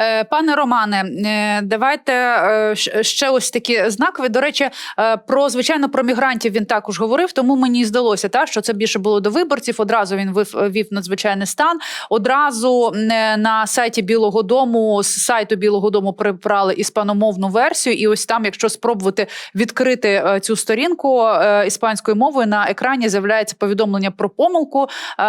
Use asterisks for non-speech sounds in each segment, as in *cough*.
Е, Пане Романе, е, давайте е, ще ось такі знакові. До речі, про звичайно про мігрантів він також говорив. Тому мені здалося, та що це більше було до виборців. Одразу він вів надзвичайний стан. Одразу на сайті Білого Дому з сайту Білого Дому прибрали іспаномовну версію. І ось там, якщо спробувати відкрити цю сторінку іспанською мовою, на екрані з'являється повідомлення про помилку.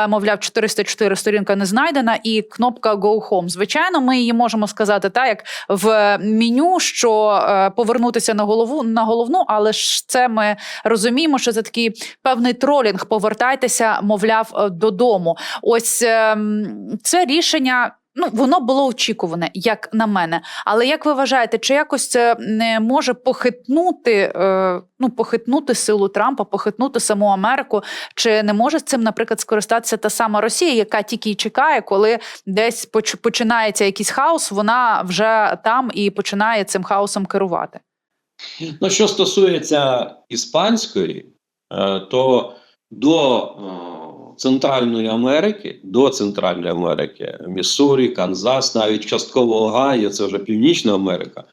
Мовляв, 404 сторінка не знайдена, і кнопка Go Home. Звичайно, ми її можемо сказати так, як в меню, що е, повернутися на голову на головну, але ж це ми розуміємо, що це такий певний тролінг. Повертайтеся, мовляв, е, додому. Ось ем, це рішення. Ну, воно було очікуване, як на мене. Але як ви вважаєте, чи якось це не може похитнути, е, ну, похитнути силу Трампа, похитнути саму Америку? Чи не може цим, наприклад, скористатися та сама Росія, яка тільки й чекає, коли десь поч- починається якийсь хаос, вона вже там і починає цим хаосом керувати? Ну, що стосується іспанської, е, то до е, Центральної Америки, до Центральної Америки, Міссурі, Канзас, навіть частково Огайо, це вже Північна Америка.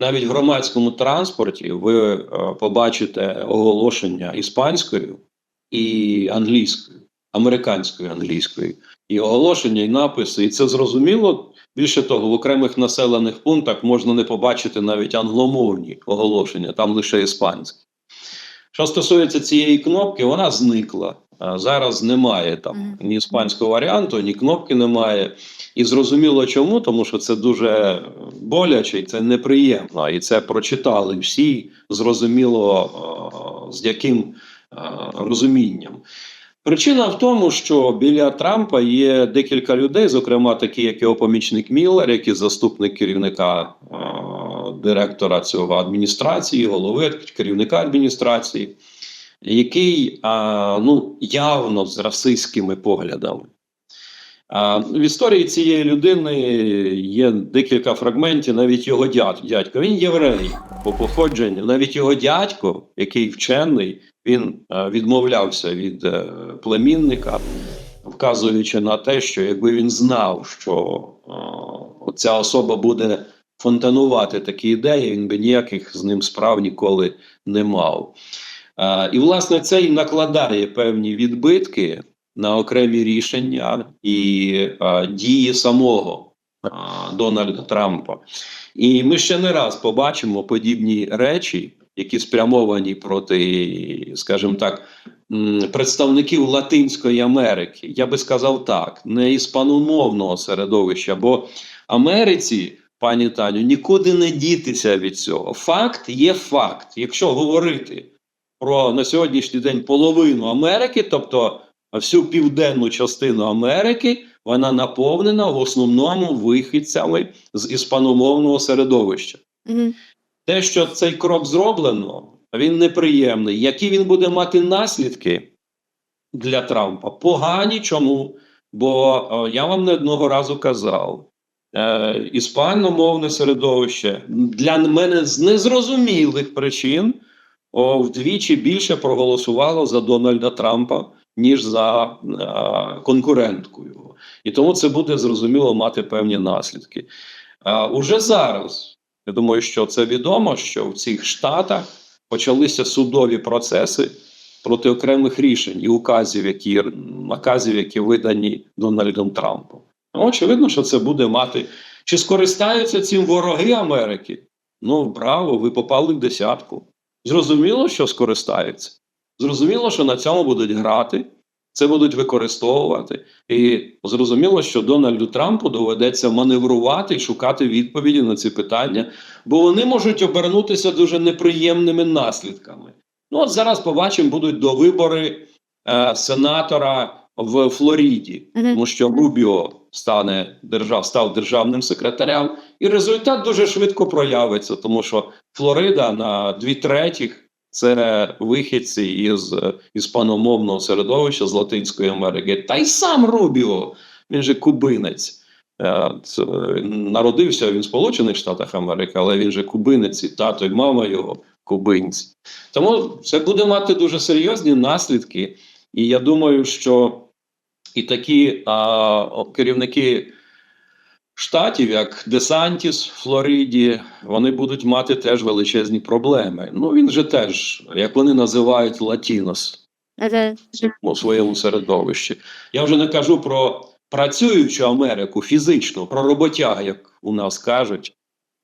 Навіть в громадському транспорті ви е, побачите оголошення іспанською і англійською, американською англійською, і оголошення, і написи. І це зрозуміло. Більше того, в окремих населених пунктах можна не побачити навіть англомовні оголошення, там лише іспанські. Що стосується цієї кнопки, вона зникла. Зараз немає там ні іспанського варіанту, ні кнопки немає. І зрозуміло чому, тому що це дуже боляче і це неприємно. І це прочитали всі, зрозуміло, з яким розумінням. Причина в тому, що біля Трампа є декілька людей, зокрема такі, як його помічник Міллер, який заступник керівника директора цього адміністрації, голови керівника адміністрації, який е, ну, явно з расистськими поглядами. А в історії цієї людини є декілька фрагментів, навіть його дядь, дядько. Він єврей по походженню. Навіть його дядько, який вчений, він е, відмовлявся від е, племінника, вказуючи на те, що якби він знав, що е, ця особа буде фонтанувати такі ідеї, він би ніяких з ним справ ніколи не мав. І, власне, це і накладає певні відбитки на окремі рішення і дії самого Дональда Трампа. І ми ще не раз побачимо подібні речі, які спрямовані проти, скажімо так, представників Латинської Америки. Я би сказав так, не іспаномовного середовища, бо Америці. Пані Таню, нікуди не дітися від цього. Факт є факт. Якщо говорити про на сьогоднішній день половину Америки, тобто всю південну частину Америки, вона наповнена в основному вихідцями з іспаномовного середовища. Мгм. Те, що цей крок зроблено, він неприємний. Які він буде мати наслідки для Трампа? Погані чому? Бо е, я вам не одного разу казав. Е, іспаномовне середовище для мене з незрозумілих причин о, вдвічі більше проголосувало за Дональда Трампа, ніж за е, конкурентку його. І тому це буде зрозуміло мати певні наслідки. Е, уже зараз я думаю, що це відомо, що в цих штатах почалися судові процеси проти окремих рішень і указів, які наказів, які видані Дональдом Трампом. Ну, очевидно, що це буде мати. Чи скористаються цим вороги Америки? Ну, браво, ви попали в десятку. Зрозуміло, що скористаються. Зрозуміло, що на цьому будуть грати, це будуть використовувати. І зрозуміло, що Дональду Трампу доведеться маневрувати і шукати відповіді на ці питання, бо вони можуть обернутися дуже неприємними наслідками. Ну, от зараз побачимо, будуть до вибори е, сенатора в Флориді, Мгм. тому що Рубіо стане держав, став державним секретарем, і результат дуже швидко проявиться, тому що Флорида на дві третіх це вихідці із е, іспаномовного середовища з Латинської Америки. Та й сам Рубіо, він же кубинець. Е, це, е, Народився він в Сполучених Штатах Америки, але він же кубинець, і тато і мама його кубинці. Тому це буде мати дуже серйозні наслідки. І я думаю, що і такі а, керівники штатів, як Десантіс в Флориді, вони будуть мати теж величезні проблеми. Ну він же теж, як вони називають, Латінос у своєму середовищі. Я вже не кажу про працюючу Америку фізично, про роботяг, як у нас кажуть.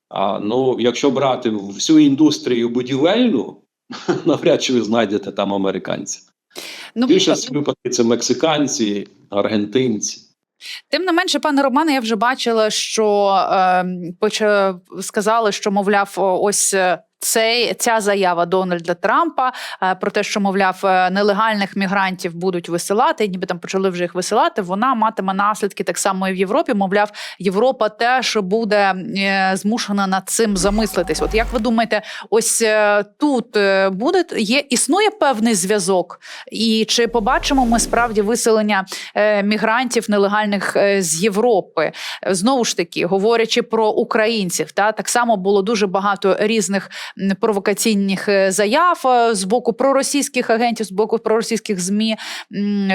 А ну, якщо брати всю індустрію будівельну, *laughs* навряд чи ви знайдете там американців. Ну, Більшість випадки це мексиканці, аргентинці. Тим не менше, пане Романе, я вже бачила, що е, сказали, що мовляв, ось. Цей ця заява Дональда Трампа е, про те, що мовляв е, нелегальних мігрантів будуть висилати, і ніби там почали вже їх висилати. Вона матиме наслідки так само і в Європі. Мовляв, Європа теж буде е, змушена над цим замислитись. От як ви думаєте, ось тут буде є існує певний зв'язок, і чи побачимо ми справді виселення мігрантів нелегальних з Європи. Знову ж таки, говорячи про українців, та так само було дуже багато різних провокаційних е, заяв е, з боку проросійських агентів, з боку проросійських змі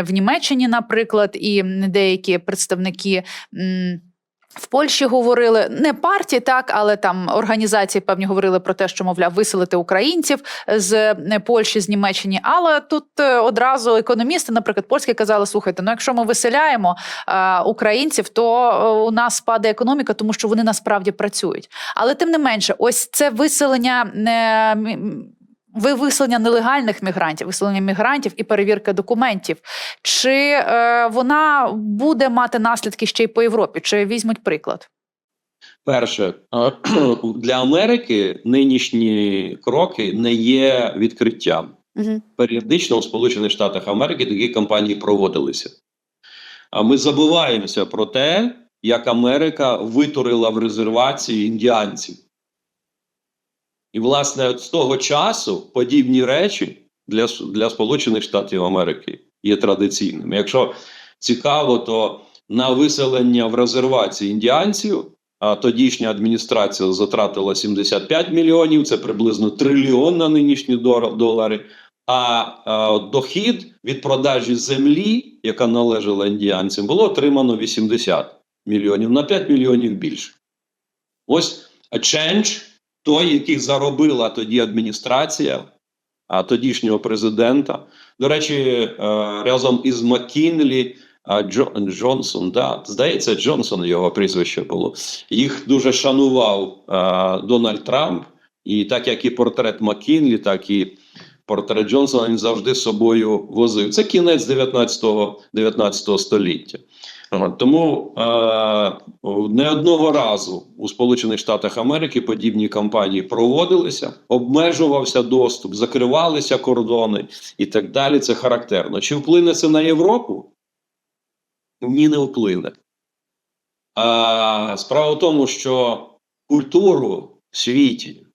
в Німеччині, наприклад, і деякі представники. В Польщі говорили не партії, так, але там організації певні говорили про те, що мовляв виселити українців з е, Польщі, з Німеччини. Але тут е, одразу економісти, наприклад, польські казали: слухайте, ну якщо ми виселяємо е, українців, то у нас спаде економіка, тому що вони насправді працюють. Але тим не менше, ось це виселення. е, мі- ви виселення нелегальних мігрантів, виселення мігрантів і перевірка документів. Чи е, вона буде мати наслідки ще й по Європі? Чи візьмуть приклад? Перше, е, *clears throat* для Америки нинішні кроки не є відкриттям. Угу. періодично у Сполучених Штатах Америки такі кампанії проводилися. А ми забуваємося про те, як Америка витурила в резервації індіанців. І, власне, з того часу подібні речі для, для Сполучених Штатів Америки є традиційними. Якщо цікаво, то на виселення в резервації індіанців а тодішня адміністрація затратила 75 мільйонів, це приблизно трильйон на нинішні долари. А, а дохід від продажі землі, яка належала індіанцям, було отримано 80 мільйонів на 5 мільйонів більше. Ось change, той, який заробила тоді адміністрація, а тодішнього президента. До речі, е, разом із Маккінлі, а Джо, Джонсон, да, здається, Джонсон його прізвище було. Їх дуже шанував е, Дональд Трамп, і так як і портрет Маккінлі, так і портрет Джонсона він завжди з собою возив. Це кінець 19, 19 століття. Тому е, не одного разу у Сполучених Штатах Америки подібні кампанії проводилися, обмежувався доступ, закривалися кордони і так далі. Це характерно. Чи вплине це на Європу? Ні, не вплине. А, справа в тому, що культуру в світі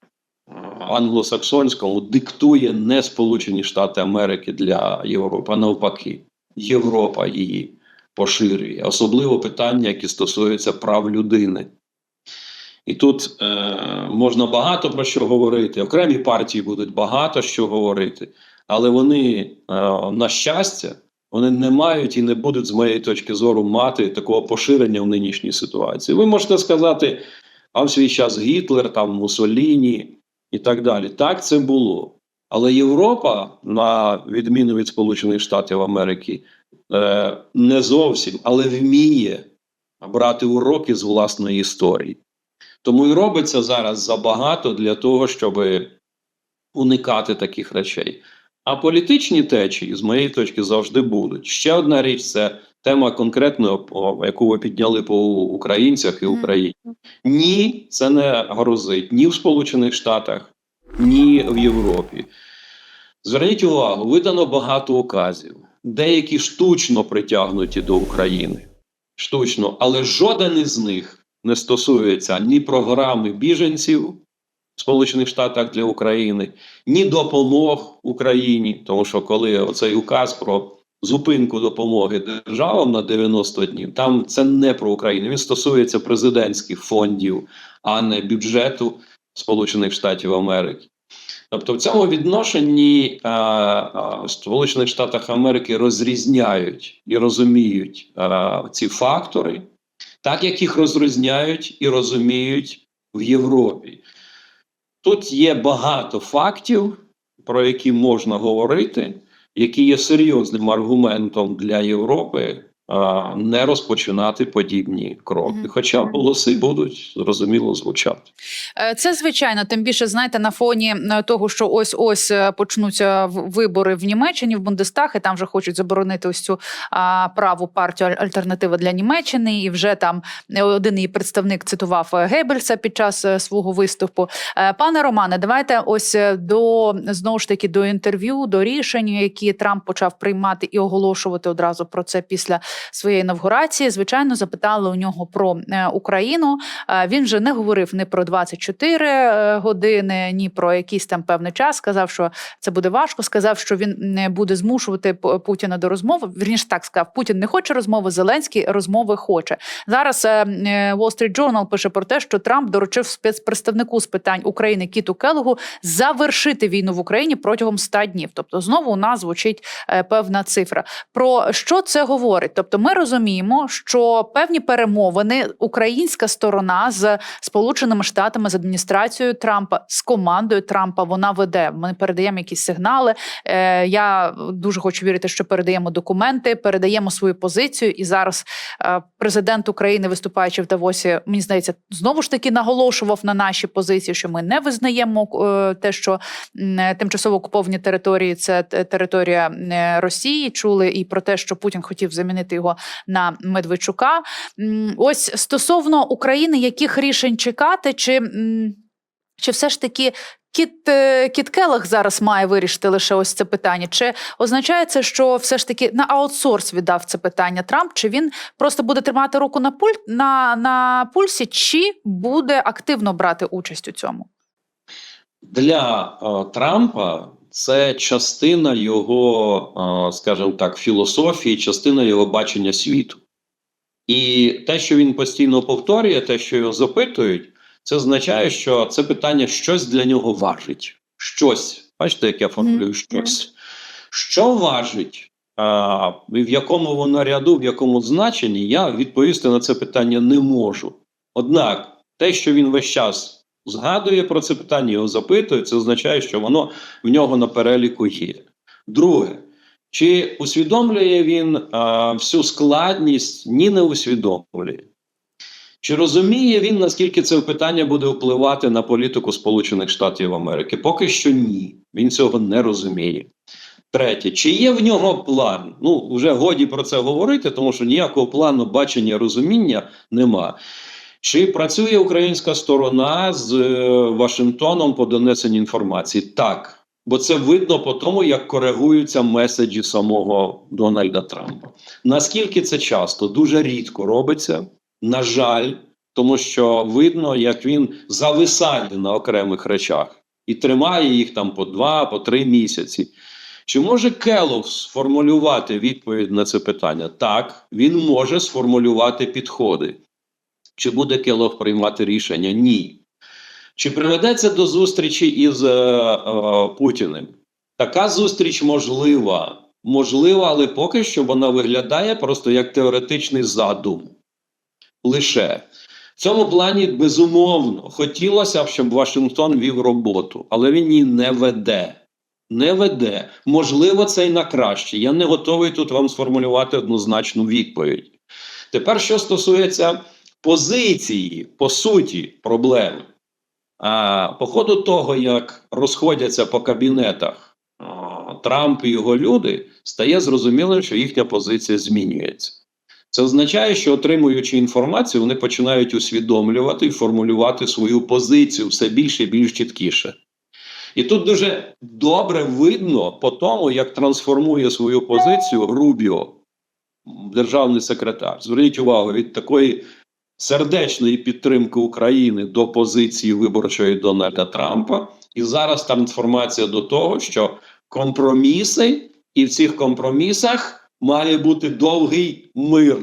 англосаксонському диктує не Сполучені Штати Америки для Європи, а навпаки, Європа її поширює, особливо питання, які стосуються прав людини. І тут е, можна багато про що говорити. Окремі партії будуть багато що говорити, але вони, е, на щастя, вони не мають і не будуть, з моєї точки зору, мати такого поширення в нинішній ситуації. Ви можете сказати, а в свій час Гітлер, там Муссоліні і так далі. Так це було. Але Європа, на відміну від Сполучених Штатів Америки, не зовсім, але вміє брати уроки з власної історії. Тому і робиться зараз забагато для того, щоб уникати таких речей. А політичні течії, з моєї точки, завжди будуть. Ще одна річ це тема конкретно, яку ви підняли по українцях і Україні. Ні, це не грозить ні в Сполучених Штатах, ні в Європі. Зверніть увагу, видано багато указів, деякі штучно притягнуті до України. Штучно, але жоден із них не стосується ні програми біженців Сполучених Штатах для України, ні допомог Україні. Тому що коли оцей указ про зупинку допомоги державам на 90 днів, там це не про Україну. Він стосується президентських фондів, а не бюджету Сполучених Штатів Америки. Тобто, в цьому відношенні а, в Сполучених Штатах Америки розрізняють і розуміють а, ці фактори так як їх розрізняють і розуміють в Європі. Тут є багато фактів, про які можна говорити, які є серйозним аргументом для Європи не розпочинати подібні кроки. Мгм. Хоча голоси будуть зрозуміло звучати. Е, Це звичайно, тим більше знаєте, на фоні е, того, що ось ось е, почнуться вибори в Німеччині в Бундестаг, і там вже хочуть заборонити ось цю а, праву партію альтернатива для Німеччини. І вже там один її представник цитував Геббельса під час свого виступу. Пане Романе, давайте ось до знову ж таки до інтерв'ю, до рішень, які Трамп почав приймати і оголошувати одразу про це після своєї інавгурації. Звичайно, запитали у нього про е, Україну. Е, Він вже не говорив ні про 24 е, години, ні про якийсь там певний час. Сказав, що це буде важко. Сказав, що він не буде змушувати Путіна до розмови. Вірніше так сказав, Путін не хоче розмови, Зеленський розмови хоче. Зараз Wall Street Journal пише про те, що Трамп доручив спецпредставнику з питань України Кіту Келогу завершити війну в Україні протягом 100 днів. Тобто, знову у нас звучить певна цифра. Про що це говорить? Тобто, ми розуміємо, що певні перемовини українська сторона з Сполученими Штатами з адміністрацією Трампа з командою Трампа вона веде. Ми передаємо якісь сигнали. Е, я дуже хочу вірити, що передаємо документи, передаємо свою позицію. І зараз е, президент України, виступаючи в Давосі, мені здається, знову ж таки наголошував на наші позиції, що ми не визнаємо е, те, що е, тимчасово окуповані території це територія Росії. Чули і про те, що Путін хотів замінити його на Медведчука. Ось стосовно України, яких рішень чекати, чи, чи все ж таки. Кіт, е, Кіт Келах зараз має вирішити лише ось це питання. Чи означає це, що все ж таки на аутсорс віддав це питання Трамп? Чи він просто буде тримати руку на пуль на, на пульсі, чи буде активно брати участь у цьому? Для е, Трампа це частина його, скажімо так, філософії, частина його бачення світу. І те, що він постійно повторює, те, що його запитують, це означає, що це питання щось для нього важить. Щось. Бачите, як я формулюю щось. Що важить, а, і в якому воно ряду, в якому значенні, я відповісти на це питання не можу. Однак, те, що він весь час згадує про це питання, його запитує, це означає, що воно в нього на переліку є. Друге, чи усвідомлює він а, всю складність? Ні, не усвідомлює. Чи розуміє він, наскільки це питання буде впливати на політику Сполучених Штатів Америки? Поки що ні. Він цього не розуміє. Третє, чи є в нього план? Ну, вже годі про це говорити, тому що ніякого плану бачення, розуміння нема. Чи працює українська сторона з е, Вашингтоном по донесенню інформації? Так. Бо це видно по тому, як коригуються меседжі самого Дональда Трампа. Наскільки це часто? Дуже рідко робиться. На жаль, тому що видно, як він зависає на окремих речах і тримає їх там по два, по три місяці. Чи може Келлог сформулювати відповідь на це питання? Так, він може сформулювати підходи. Чи буде Келлог приймати рішення? Ні. Чи приведе це до зустрічі із е, е, Путіним? Така зустріч можлива. Можлива, але поки що вона виглядає просто як теоретичний задум. Лише в цьому плані безумовно хотілося б, щоб Вашингтон вів роботу, але він її не веде. Не веде. Можливо, це й на краще. Я не готовий тут вам сформулювати однозначну відповідь. Тепер, що стосується позиції, по суті, проблеми. А по ходу того, як розходяться по кабінетах Трамп і його люди, стає зрозумілим, що їхня позиція змінюється. Це означає, що отримуючи інформацію, вони починають усвідомлювати і формулювати свою позицію все більше і більш чіткіше. І тут дуже добре видно по тому, як трансформує свою позицію Рубіо, державний секретар. Зверніть увагу від такої сердечної підтримки України до позиції виборчої Дональда Трампа. І зараз трансформація до того, що компроміси, і в цих компромісах має бути довгий мир.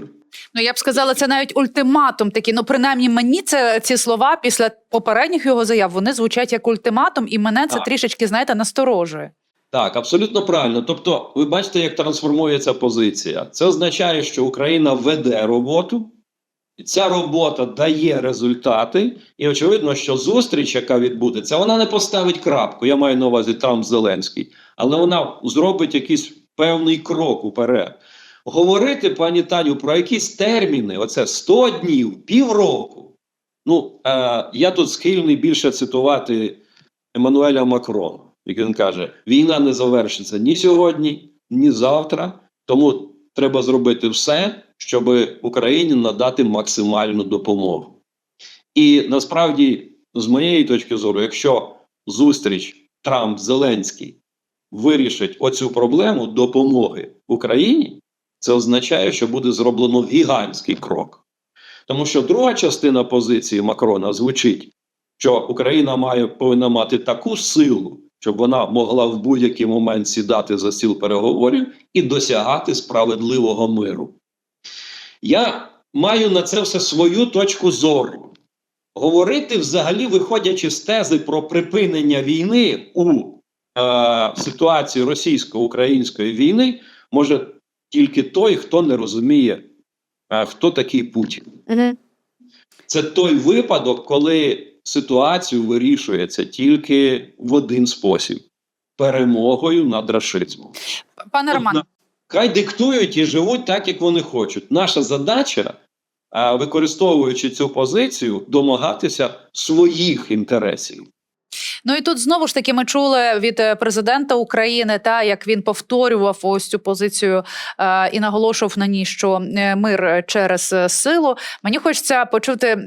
Ну я б сказала, це навіть ультиматум такий. Ну, принаймні, мені це ці слова після попередніх його заяв вони звучать як ультиматум, і мене це Так. трішечки, знаєте, насторожує. Так, абсолютно правильно. Тобто, ви бачите, як трансформується позиція. Це означає, що Україна веде роботу, Ця робота дає результати, і очевидно, що зустріч, яка відбудеться, вона не поставить крапку. Я маю на увазі Трамп Зеленський, але вона зробить якийсь певний крок уперед. Говорити, пані Таню, про якісь терміни, оце 100 днів, півроку. Ну, е, я тут схильний більше цитувати Еммануеля Макрона, як він каже: війна не завершиться ні сьогодні, ні завтра. Тому треба зробити все, щоб Україні надати максимальну допомогу. І насправді, з моєї точки зору, якщо зустріч Трамп Зеленський вирішить оцю проблему допомоги Україні, це означає, що буде зроблено гігантський крок. Тому що друга частина позиції Макрона звучить, що Україна має повинна мати таку силу, щоб вона могла в будь-який момент сідати за стіл переговорів і досягати справедливого миру. Я маю на це все свою точку зору. Говорити, взагалі, виходячи з тези про припинення війни у е, ситуації російсько-української війни, може тільки той, хто не розуміє, е, хто такий Путін. Це той випадок, коли ситуацію вирішується тільки в один спосіб перемогою над рашизмом. Пане Роман, Хай диктують і живуть так, як вони хочуть. Наша задача, використовуючи цю позицію, домагатися своїх інтересів. Ну і тут знову ж таки ми чули від е, президента України, та як він повторював ось цю позицію е, і наголошував на ній, що е, мир через силу. Мені хочеться почути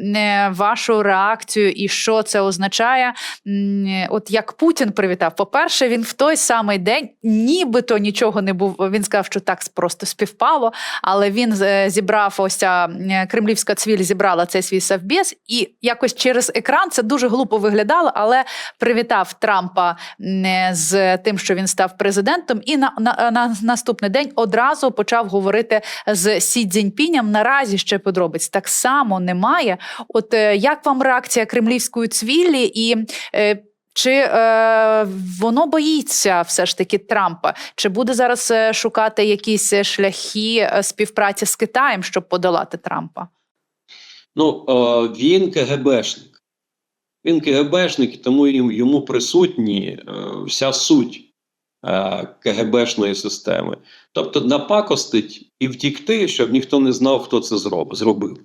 вашу реакцію і що це означає. От як Путін привітав, по-перше, він в той самий день, нібито нічого не був. Він сказав, що так просто співпало, але він зібрав ось ця кремлівська цвіль, зібрала цей свій совбез, і якось через екран це дуже глупо виглядало, але привітав Трампа з тим, що він став президентом, і на, на, на наступний день одразу почав говорити з Сі Цзіньпінем. Наразі ще подробиць так само немає. От е, як вам реакція кремлівської цвілі і е, чи е, воно боїться все ж таки Трампа? Чи буде зараз е, шукати якісь шляхи співпраці з Китаєм, щоб подолати Трампа? Ну, е, він КГБшник. Він КГБшник, тому йому присутні е, вся суть е, КГБшної системи. Тобто напакостить і втікти, щоб ніхто не знав, хто це зробив.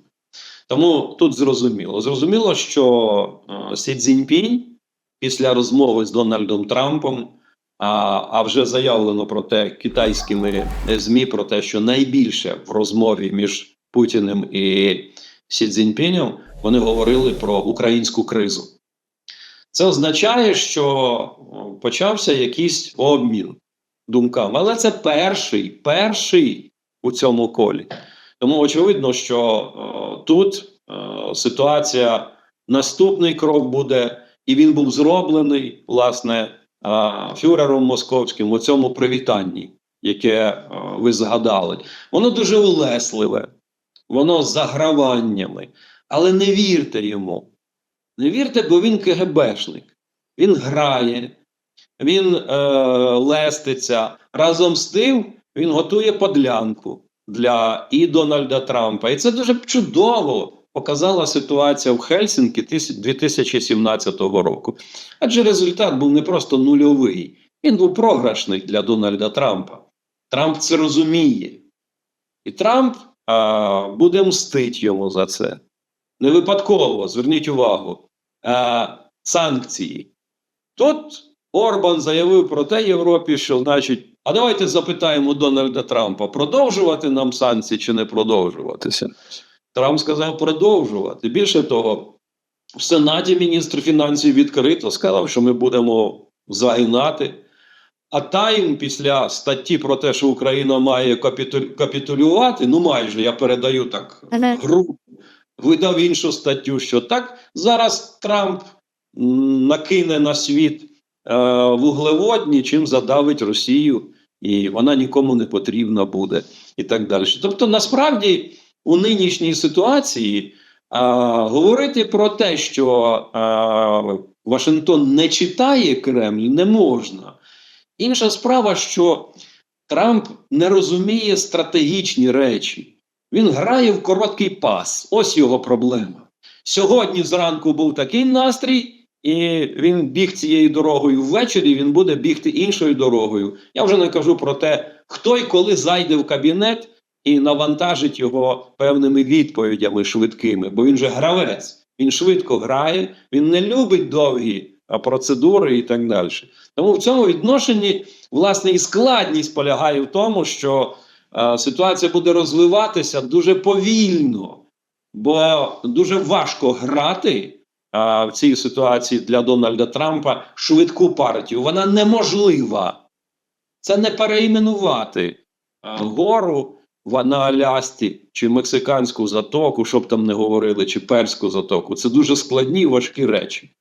Тому тут зрозуміло. Зрозуміло, що е, Сі Цзіньпінь після розмови з Дональдом Трампом, а, а вже заявлено про те китайськими ЗМІ про те, що найбільше в розмові між Путіним і Сі Цзіньпінем вони говорили про українську кризу. Це означає, що почався якийсь обмін думками. Але це перший, перший у цьому колі. Тому очевидно, що о, тут о, ситуація, наступний крок буде, і він був зроблений, власне, а, фюрером московським у цьому привітанні, яке о, ви згадали. Воно дуже улесливе, воно з заграваннями. Але не вірте йому. Не вірте, бо він КГБшник. Він грає, він е, леститься. Разом з тим він готує подлянку для і Дональда Трампа. І це дуже чудово показала ситуація в Хельсінкі 2017 року. Адже результат був не просто нульовий, він був програшний для Дональда Трампа. Трамп це розуміє. І Трамп а, буде мстить йому за це. Не випадково, зверніть увагу, а, санкції. Тут Орбан заявив про те Європі, що значить, а давайте запитаємо Дональда Трампа, продовжувати нам санкції чи не продовжуватися. Трамп сказав продовжувати. Більше того, в Сенаті міністр фінансів відкрито сказав, що ми будемо загинати. А Тайм після статті про те, що Україна має капітулювати, ну майже я передаю так Мгм. Видав іншу статтю, що так зараз Трамп накине на світ е, вуглеводні, чим задавить Росію, і вона нікому не потрібна буде, і так далі. Тобто, насправді, у нинішній ситуації а, говорити про те, що а, Вашингтон не читає Кремль, не можна. Інша справа, що Трамп не розуміє стратегічні речі. Він грає в короткий пас. Ось його проблема. Сьогодні зранку був такий настрій, і він біг цією дорогою ввечері, він буде бігти іншою дорогою. Я вже не кажу про те, хто і коли зайде в кабінет і навантажить його певними відповідями швидкими, бо він же гравець. Він швидко грає, він не любить довгі процедури і так далі. Тому в цьому відношенні власне і складність полягає в тому, що ситуація буде розвиватися дуже повільно, бо дуже важко грати а, в цій ситуації для Дональда Трампа швидку партію. Вона неможлива. Це не переіменувати гору в на Алясці чи мексиканську затоку, щоб там не говорили, чи перську затоку. Це дуже складні важкі речі.